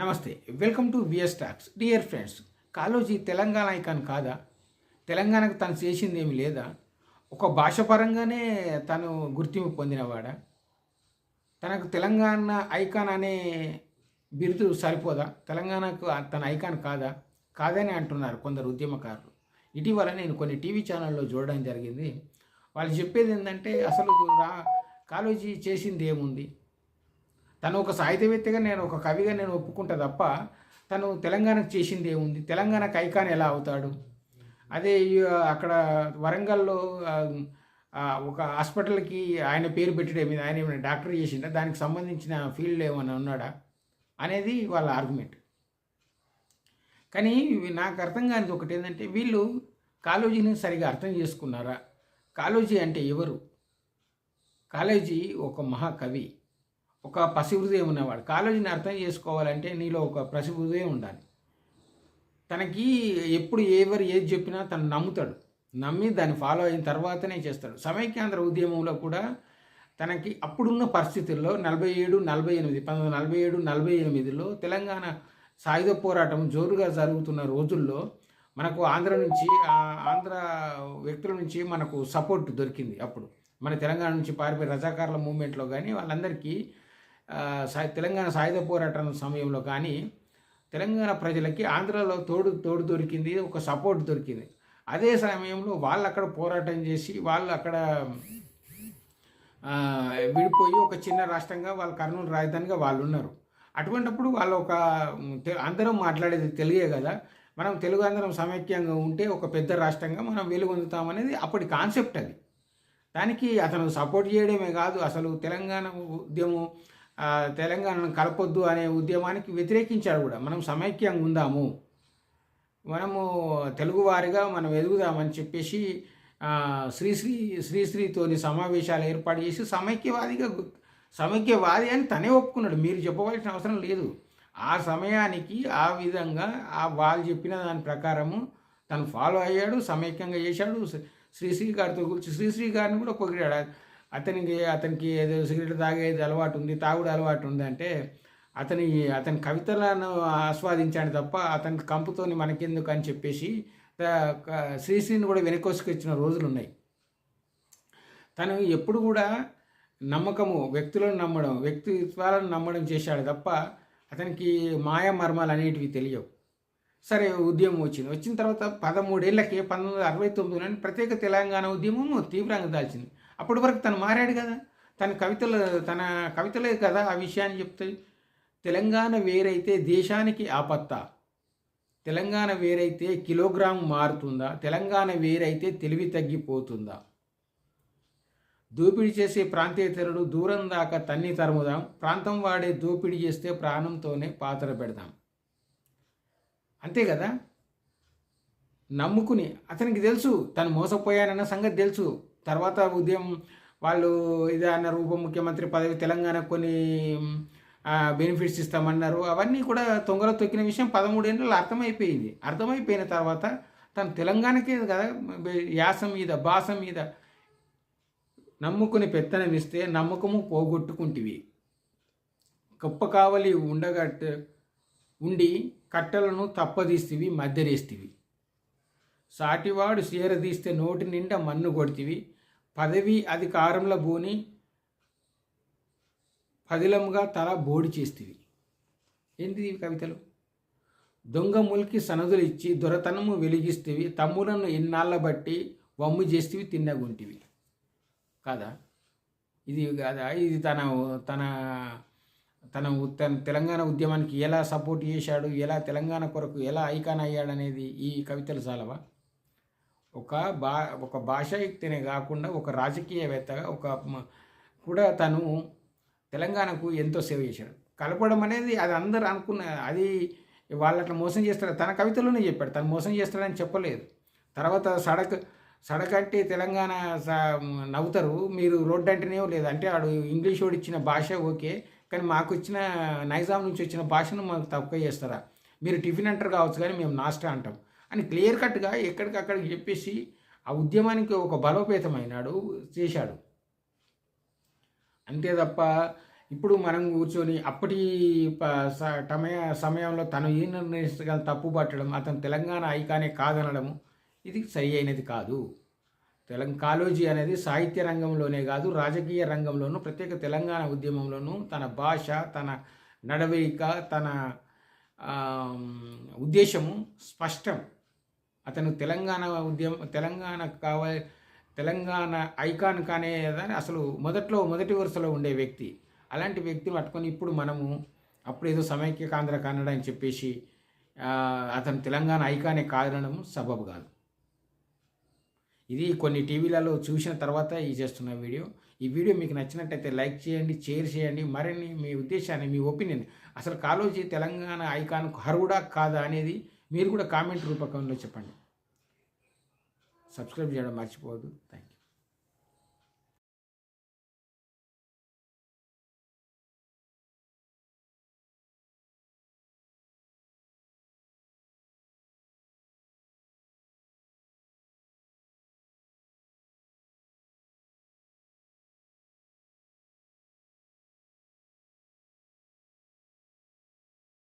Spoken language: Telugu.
నమస్తే welcome to VS talks. Dear friends Kaloji Telangana icon కాదా? తెలంగాణకు తను చేసింది ఏమి లేదా? ఒక భాష పరంగానే తను గుర్తింపు పొందినవాడా? తనకు తెలంగాణ ఐకాన్ అనే బిరుదు సరిపోదా? తెలంగాణకు తన ఐకాన్ కాదా? కాదని అంటున్నారు కొందరు ఉద్యమకారులు. ఇటీవల నేను కొన్ని టీవీ ఛానల్లో చూడడం జరిగింది. వాళ్ళు చెప్పేది ఏంటంటే అసలు రా కాలోజీ చేసింది ఏముంది తను ఒక సాహిత్యవేత్తగా నేను ఒక కవిగా నేను ఒప్పుకుంటా తప్ప తను తెలంగాణకు చేసింది ఏముంది? తెలంగాణకు ఐకాన్ ఎలా అవుతాడు? అదే అక్కడ వరంగల్లో ఒక హాస్పిటల్కి ఆయన పేరు పెట్టడం మీద ఆయన ఏమైనా డాక్టర్ చేసిండా? దానికి సంబంధించిన ఫీల్డ్ ఏమైనా ఉన్నాడా? అనేది వాళ్ళ ఆర్గ్యుమెంట్. కానీ ఇవి నాకు అర్థం కానిది ఒకటి ఏంటంటే వీళ్ళు కాలేజీని సరిగా అర్థం చేసుకున్నారా? కాలేజీ అంటే ఎవరు? కాలేజీ ఒక మహాకవి. ఒక పసి హృదయం ఉన్నవాడు. కాలేజీని అర్థం చేసుకోవాలంటే నీలో ఒక పసి హృదయం ఉండాలి. తనకి ఎప్పుడు ఎవరు ఏది చెప్పినా తను నమ్ముతాడు. నమ్మి దాన్ని ఫాలో అయిన తర్వాతనే చేస్తాడు. సమైక్యాంధ్ర ఉద్యమంలో కూడా తనకి అప్పుడున్న పరిస్థితుల్లో నలభై ఏడు నలభై ఎనిమిది పంతొమ్మిది నలభై ఏడు నలభై ఎనిమిదిలో తెలంగాణ సాయుధ పోరాటం జోరుగా జరుగుతున్న రోజుల్లో మనకు ఆంధ్ర నుంచి ఆంధ్ర వ్యక్తుల నుంచి మనకు సపోర్ట్ దొరికింది అప్పుడు. మన తెలంగాణ నుంచి పారిపోయి రజాకారుల మూమెంట్లో కానీ వాళ్ళందరికీ తెలంగాణ సాయుధ పోరాటం సమయంలో కానీ తెలంగాణ ప్రజలకి ఆంధ్రాలో తోడు తోడు దొరికింది ఒక సపోర్ట్ దొరికింది. అదే సమయంలో వాళ్ళు అక్కడ పోరాటం చేసి వాళ్ళు అక్కడ విడిపోయి ఒక చిన్న రాష్ట్రంగా వాళ్ళు కర్నూలు రాజధానిగా వాళ్ళు ఉన్నారు. అటువంటప్పుడు వాళ్ళు ఒక తె- అందరం మాట్లాడేది తెలుగే కదా. మనం తెలుగు అందరం సమైక్యంగా ఉంటే ఒక పెద్ద రాష్ట్రంగా మనం వెలుగొందుతామనేది అప్పటి కాన్సెప్ట్ అది. దానికి అతను సపోర్ట్ చేయడమే కాదు అసలు తెలంగాణ ఉద్యమం తెలంగాణను కలపొద్దు అనే ఉద్యమానికి వ్యతిరేకించాడు కూడా. మనం సమైక్యంగా ఉందాము. మనము తెలుగువారిగా మనం ఎదుగుదామని చెప్పేసి శ్రీశ్రీ శ్రీశ్రీతోని సమావేశాలు ఏర్పాటు చేసి సమైక్యవాదిగా సమైక్యవాది అని తనే ఒప్పుకున్నాడు. మీరు చెప్పవలసిన అవసరం లేదు. ఆ సమయానికి ఆ విధంగా ఆ వాళ్ళు చెప్పిన దాని ప్రకారము తను ఫాలో అయ్యాడు సమైక్యంగా చేశాడు. శ్రీశ్రీ గారితో కూర్చి శ్రీశ్రీ గారిని కూడా పొగిడాడు. అతనికి అతనికి ఏదో సిగరెట్ తాగేది అలవాటు ఉంది తాగుడు అలవాటు ఉంది అంటే అతని అతని కవితలను ఆస్వాదించాడు తప్ప అతని కంపుతోని మనకెందుకు అని చెప్పేసి శ్రీశ్రీని కూడా వెనకొసుకొచ్చిన రోజులు ఉన్నాయి తను ఎప్పుడు కూడా నమ్మకము వ్యక్తులను నమ్మడం వ్యక్తిత్వాలను నమ్మడం చేశాడు తప్ప అతనికి మాయా మర్మాలు అనేటివి తెలియవు. సరే ఉద్యమం వచ్చింది. వచ్చిన తర్వాత పదమూడేళ్ళకి పంతొమ్మిది వందల అరవై తొమ్మిదిలో ప్రత్యేక తెలంగాణ ఉద్యమము తీవ్రంగా దాల్చింది. అప్పటి వరకు తను మారాడు కదా. తన కవితలు తన కవితలే కదా ఆ విషయాన్ని చెప్తాయి తెలంగాణ వేరైతే దేశానికి ఆపత్త? తెలంగాణ వేరైతే కిలోగ్రామ్ మారుతుందా? తెలంగాణ వేరైతే తెలివి తగ్గిపోతుందా? దోపిడీ చేసే ప్రాంతేతరుడు దూరం దాకా తన్ని తరుముదాం. ప్రాంతం వాడే దోపిడీ చేస్తే ప్రాణంతోనే పాత్ర పెడదాం. అంతే కదా? నమ్ముకుని అతనికి తెలుసు తను మోసపోయానన్న సంగతి తెలుసు. తర్వాత ఉదయం వాళ్ళు ఇదే అన్నారు ఉప ముఖ్యమంత్రి పదవి తెలంగాణ కొన్ని బెనిఫిట్స్ ఇస్తామన్నారు. అవన్నీ కూడా తొంగలో తొక్కిన విషయం పదమూడేళ్ళలో అర్థమైపోయింది. అర్థమైపోయిన తర్వాత తను తెలంగాణకే కదా యాస మీద భాష మీద నమ్ముకుని పెత్తనం ఇస్తే నమ్మకము పోగొట్టుకుంటివి. గొప్ప కావలి ఉండగట్ట ఉండి కట్టలను తప్పదీస్తివి మధ్యరేస్తివి సాటివాడు సీరదీస్తే నోటి నిండా మన్ను కొడితివి. పదవి అధికారంలో బోని పదిలముగా తల బోడి చేస్తివి. ఏంటిది కవితలు? దొంగ ములికి సనదులు ఇచ్చి దొరతనము వెలిగిస్తేవి తమ్ములను ఇన్నాళ్ళ బట్టి వమ్ము చేస్తేవి తిన్నగుంటివి. కాదా? ఇది కాదా? ఇది తన తన తన తన తెలంగాణ ఉద్యమానికి ఎలా సపోర్ట్ చేశాడు ఎలా తెలంగాణ కొరకు ఎలా ఐకాన్ అయ్యాడనేది ఈ కవితలు చాలవా ఒక బా ఒక భాషాయుక్తినే కాకుండా ఒక రాజకీయవేత్తగా ఒక కూడా తను తెలంగాణకు ఎంతో సేవ చేశాడు. కలపడం అనేది అది అందరూ అనుకున్న అది వాళ్ళు అట్లా మోసం చేస్తారు. తన కవితలోనే చెప్పాడు. తను మోసం చేస్తాడని చెప్పలేదు. తర్వాత సడక్ సడక్ అంటే తెలంగాణ స- నవ్వుతారు. మీరు రోడ్డు అంటేనే లేదు. అంటే ఆడు ఇంగ్లీష్ వాడు ఇచ్చిన భాష ఓకే కానీ మాకు ఇచ్చిన నైజాం నుంచి వచ్చిన భాషను మాకు తక్కువ చేస్తారా? మీరు టిఫిన్ అంటారు కావచ్చు కానీ మేము నాస్టా అంటాం. అని క్లియర్ కట్గా ఎక్కడికక్కడికి చెప్పేసి ఆ ఉద్యమానికి ఒక బలోపేతమైనాడు చేశాడు. అంతే తప్ప ఇప్పుడు మనం కూర్చొని అప్పటి సమయ టమయ సమయంలో తను ఏం నిర్ణయించగల తప్పు పట్టడం అతను తెలంగాణ ఐకానే కాదనడము ఇది సరి అయినది కాదు. తెలంగాణ కాలోజీ అనేది సాహిత్య రంగంలోనే కాదు రాజకీయ రంగంలోనూ ప్రత్యేక తెలంగాణ ఉద్యమంలోనూ తన భాష తన నడవడిక తన ఉద్దేశము స్పష్టం. అతను తెలంగాణ ఉద్యమం తెలంగాణ కావాలి తెలంగాణ ఐకాన్ కానే అసలు మొదట్లో మొదటి వరుసలో ఉండే వ్యక్తి. అలాంటి వ్యక్తిని పట్టుకొని ఇప్పుడు మనము అప్పుడు ఏదో సమైక్యకాంధ్ర కన్నడ అని చెప్పేసి అతను తెలంగాణ ఐకానే కాదనడం సబబు కాదు. ఇది కొన్ని టీవీలలో చూసిన తర్వాత ఈ చేస్తున్న వీడియో. ఈ వీడియో మీకు నచ్చినట్టయితే లైక్ చేయండి షేర్ చేయండి. మరిన్ని మీ ఉద్దేశాన్ని మీ ఒపీనియన్. అసలు కాలోజీ తెలంగాణ ఐకాన్ హరుడా కాదా అనేది మీరు కూడా కామెంట్ రూపకంలో చెప్పండి. సబ్స్క్రైబ్ చేయడం మర్చిపోవద్దు. Thank you